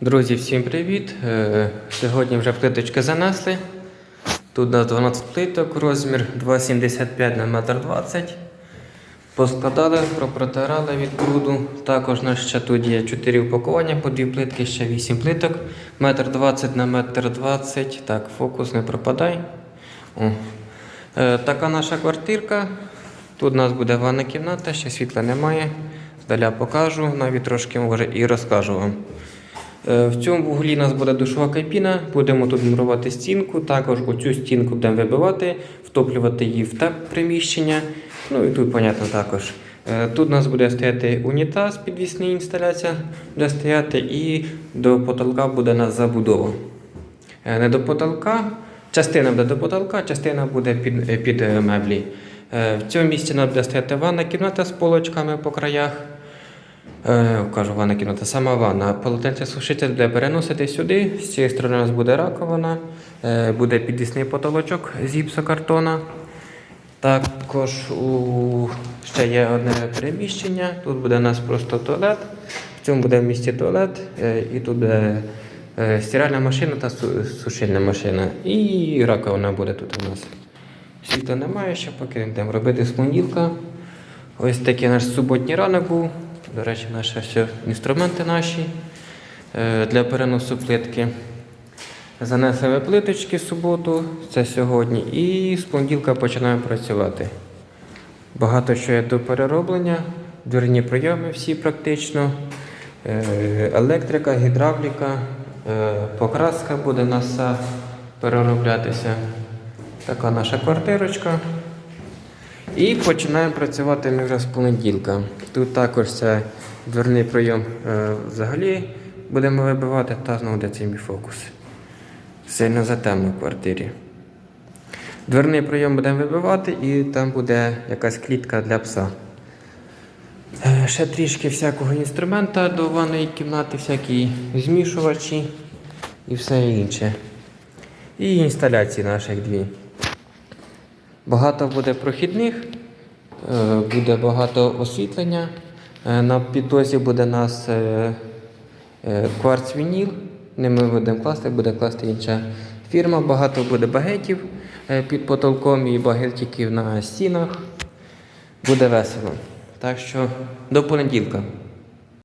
Друзі, всім привіт! Е, Сьогодні вже плиточки занесли. Тут у нас 12 плиток, розмір 2,75 на 1,20 м. Поскладали, пропротирали від бруду. Також у нас ще тут є 4 упакування по 2 плитки, ще 8 плиток. 1,20 м на 1,20 м. Так, фокус не пропадай. О. Е, Така наша квартирка. Тут у нас буде ванна кімната, ще світла немає. Здаля покажу, навіть трошки може і розкажу вам. Е, В цьому вуглі у нас буде душова кабіна, будемо тут мурувати стінку, також оцю стінку будемо вибивати, втоплювати її в те приміщення. Ну і тут, понятно, також. Е, Тут у нас буде стояти унітаз, підвісна інсталяція буде стояти, і до потолка буде у нас забудова. Е, Не до потолка, частина буде до потолка, частина буде під, під меблі. В цьому місці буде стояти ванна кімната з полочками по краях. Е, кажу, ванна кімната, сама ванна. Полотенце сушитель буде переносити сюди. З цієї сторони у нас буде раковина, е, буде підвісний потолочок з гіпсокартона. Також у... ще є одне приміщення. Тут буде у нас просто туалет. В цьому буде в місті туалет, е, і тут буде стиральна машина та сушильна машина. І раковина буде тут у нас. Світла немає ще, поки йдемо робити з. Ось такий наш суботній ранок був. До речі, наші все інструменти наші е, для переносу плитки. Занесли плиточки в суботу, це сьогодні, і з понеділка починаємо працювати. Багато що є до перероблення, дверні прийоми всі практично, е, електрика, гідравліка, е, покраска буде у нас перероблятися. Така наша квартирочка. І починаємо працювати ми вже з понеділка. Тут також це дверний прийом е, взагалі будемо вибивати, та знову де цей мій фокус. Сильно затемно в квартирі. Дверний прийом будемо вибивати і там буде якась клітка для пса. Е, Ще трішки всякого інструмента до ванної кімнати, всякі змішувачі і все інше. І інсталяції наших дві. Багато буде прохідних, е, буде багато освітлення. Е, На підлозі буде у нас е, кварц вініл. Не ми будемо класти, буде класти інша фірма. Багато буде багетів під потолком і багетиків на стінах. Буде весело. Так що до понеділка.